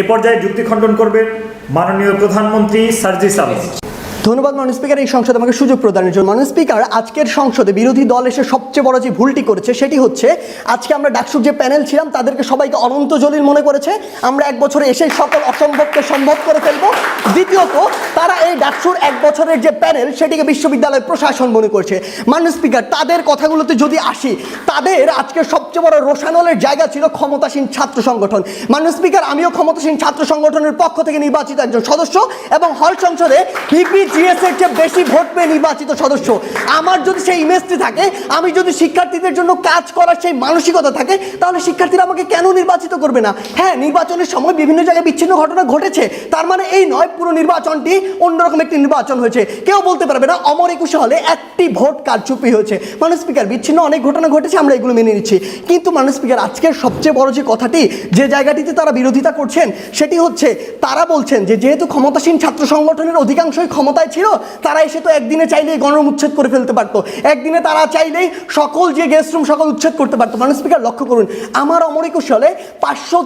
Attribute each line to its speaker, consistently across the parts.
Speaker 1: এ পর্যায়ে যুক্তি খণ্ডন করবেন মাননীয় প্রধানমন্ত্রী সার্জিস আলম।
Speaker 2: ধন্যবাদ মাননীয় স্পিকার, এই সংসদে আমাকে সুযোগ প্রদানের জন্য। মাননীয় স্পিকার, আজকের সংসদে বিরোধী দল এসে সবচেয়ে বড় যে ভুলটি করেছে সেটি হচ্ছে, আজকে আমরা ডাকসুর যে প্যানেল ছিলাম, তাদেরকে সবাইকে অনন্ত জলিল মনে করেছে। আমরা এক বছরে এসে সকল অসম্ভবকে সম্ভব করে ফেলব। দ্বিতীয়ত, তারা এই ডাকসুর এক বছরের যে প্যানেল, সেটিকে বিশ্ববিদ্যালয় প্রশাসন মনে করছে। মাননীয় স্পিকার, তাদের কথাগুলোতে যদি আসি, তাদের আজকে সবচেয়ে বড় রোশানলের জায়গা ছিল ক্ষমতাসীন ছাত্র সংগঠন। মাননীয় স্পিকার, আমিও ক্ষমতাসীন ছাত্র সংগঠনের পক্ষ থেকে নির্বাচিত একজন সদস্য এবং হল সংসদে ভিপিজিএস এর চেয়ে বেশি ভোট পেয়ে নির্বাচিত সদস্য। আমার যদি সেই ইমেজটি থাকে, আমি যদি শিক্ষার্থীদের জন্য কাজ করার সেই মানসিকতা থাকে, তাহলে শিক্ষার্থীরা আমাকে কেন নির্বাচিত করবে না? হ্যাঁ নির্বাচনের সময় বিভিন্ন জায়গায় বিচ্ছিন্ন ঘটনা ঘটেছে। তার মানে এই নয়, পুরো নির্বাচনটি অন্যরকম একটি নির্বাচন হয়েছে। কেউ বলতে পারবে না, অমর একুশে হলে একটি ভোট কারচুপি হয়েছে। মানুষ স্পিকার, বিচ্ছিন্ন অনেক ঘটনা ঘটেছে, আমরা এগুলো মেনে নিচ্ছি। কিন্তু মানুষ স্পিকার, আজকের সবচেয়ে বড় যে কথাটি, যে জায়গাটিতে তারা বিরোধিতা করছেন, সেটি হচ্ছে, তারা বলছেন যে যেহেতু ক্ষমতাসীন ছাত্র সংগঠনের অধিকাংশই ক্ষমতায় ছিল, তারা এসে তো একদিনে চাইলেই গণরুম উচ্ছেদ করে ফেলতে পারতো। একদিনে তারা চাইলেই সকল যে গেস্ট রুম সকল উচ্ছেদ করতে পারতো। মানুষ স্পিকার লক্ষ্য করুন, আমার অমর একুশ হলে পাঁচশো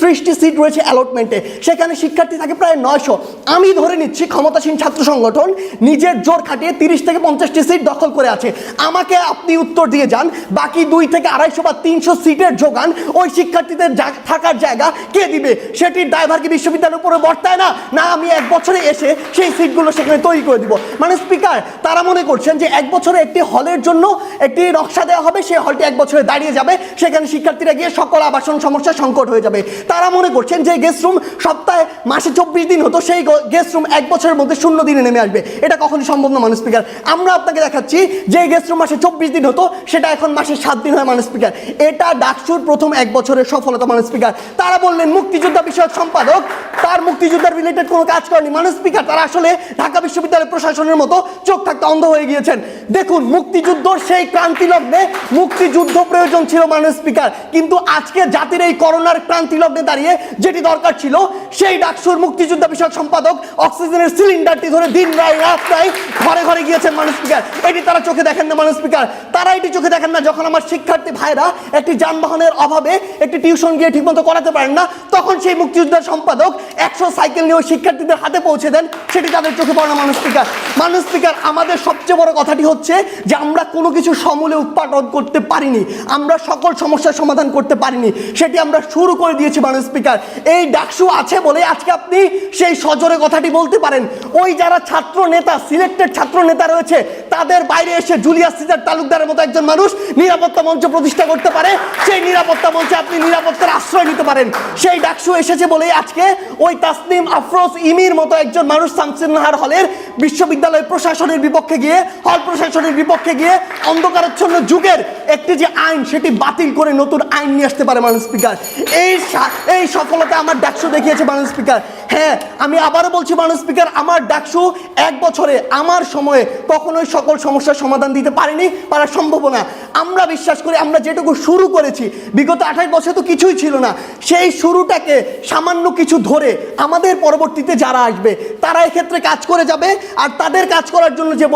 Speaker 2: ত্রিশটি সিট রয়েছে অ্যালটমেন্টে সেখানে শিক্ষার্থী থাকে প্রায় নয়শো। আমি ধরে নিচ্ছি, ক্ষমতাসীন ছাত্র সংগঠন নিজের জোর খাটিয়ে তিরিশ থেকে পঞ্চাশটি সিট দখল করে আছে। আমাকে আপনি উত্তর দিয়ে যান, বাকি দুই থেকে আড়াইশো বা তিনশো সিটের যোগান ওই শিক্ষার্থীদের থাকার জায়গা কে দিবে? সেটির ড্রাইভার কি বিশ্ববিদ্যালয়ের উপরে বর্তায় না? না, আমি এক বছরে এসে সেই সিটগুলো সেখানে তৈরি করে দিব। মানে স্পিকার তারা মনে করছেন যে এক বছরে একটি হলের জন্য একটি নকশা দেওয়া হবে, সেই হলটি এক বছরে দাঁড়িয়ে যাবে, সেখানে শিক্ষার্থীরা গিয়ে সকল আবাসন সমস্যা সংকট হয়ে যাবে। তারা মনে করছেন যে গেস্ট রুম সপ্তাহে মাসে চব্বিশ দিন হতো, সেই গেস্ট রুম এক বছরের মধ্যে শূন্য দিনে নেমে আসবে। এটা কখনই সম্ভব না, মানুষ স্পিকার আমরা আপনাকে দেখাচ্ছি যে গেস্ট রুম মাসে চব্বিশ দিন হতো, সেটা এখন মাসে সাত দিন হয় মানুষ স্পিকার এটা ডাকসুর প্রথম এক বছরের সফলতা মানুষ স্পিকার তারা বললেন, মুক্তিযোদ্ধা বিষয়ক সম্পাদক, তার মুক্তিযোদ্ধার রিলেটেড কোনো কাজ করেনি। মানুষ স্পিকার তারা আসলে ঢাকা বিশ্ববিদ্যালয় প্রশাসনের মতো চোখ থাকতে অন্ধ হয়ে গিয়েছেন। দেখুন, মুক্তিযুদ্ধ সেই ক্রান্তি লগ্নে মুক্তিযুদ্ধ প্রয়োজন ছিল মাননীয় স্পিকার। কিন্তু আজকে জাতির এই করোনার ক্রান্তি লগ্নে দাঁড়িয়ে যেটি দরকার ছিল সেই ডাকসুর মুক্তিযোদ্ধা বিষয়ক সম্পাদক অক্সিজেনের সিলিন্ডারটি ধরে দিন রায় রাত ঘরে ঘরে গিয়েছেন মানুষ স্পিকার। এটি তারা চোখে দেখেন না মানুষ স্পিকার। তারা এটি চোখে দেখেন না যখন আমার শিক্ষার্থী ভাইরা একটি যানবাহনের অভাবে একটি টিউশন গিয়ে ঠিকমতো করাতে পারেন না, তখন সেই মুক্তিযোদ্ধার সম্পাদক একশো সাইকেল নিয়ে শিক্ষার্থীদের হাতে পৌঁছে দেন। সেটি তাদের চোখে পড়ে না মানুষ স্পিকার। মানুষ স্পিকার, আমাদের সবচেয়ে বড় কথাটি হচ্ছে যে আমরা কোনো কিছু সমূলে উৎপাদন করতে পারিনি। আমরা সকল সমস্যার সমাধান করতে পারিনি। সেটি আমরা শুরু করে দিয়েছি মানুষ স্পিকার। এই ডাকসু আছে বলে আজকে আপনি সেই সজোরে কথাটি বলতে পারেন। ওই যারা ছাত্র নেতা সিলেক্টেড ছাত্র নেতা রয়েছে তাদের বাইরে এসে জুলিয়াস সিজার তালুকদারের মতো একজন মানুষ নিরাপত্তা মঞ্চ প্রতিষ্ঠা করতে পারে, সেই নিরাপত্তা মঞ্চে আপনি নিরাপত্তার আশ্রয় নিতে পারেন। সেই ডাকসু এসেছে বলেই আজকে ওই তাসনিম আফরোজ ইমির মতো একজন মানুষ শামসুন্নাহার হলের বিশ্ববিদ্যালয় প্রশাসনের বিপক্ষে গিয়ে, হল প্রশাসনের বিপক্ষে গিয়ে অন্ধকারাচ্ছন্ন যুগের একটি যে আইন, সেটি বাতিল করে নতুন আইন নিয়ে আসতে পারে মানুষ স্পিকার। এই এই সফলতা আমার ডাকসু দেখিয়েছে মানুষ স্পিকার। হ্যাঁ আমি আবারও বলছি মানুষ স্পিকার, আমার ডাকসু এক বছরে, আমার সময়ে কখনোই সকল সমস্যার সমাধান দিতে পারেনি, পারা সম্ভব না। আমরা বিশ্বাস করি, আমরা যেটুকু শুরু করেছি, বিগত আঠাশ বছর তো কিছুই ছিল না। সেই শুরুটাকে সামান্য কিছু ধরে আমাদের পরবর্তীতে যারা আসবে, তারা এক্ষেত্রে কাজ করে যাবে, আর তাদের কাজ করার জন্য যে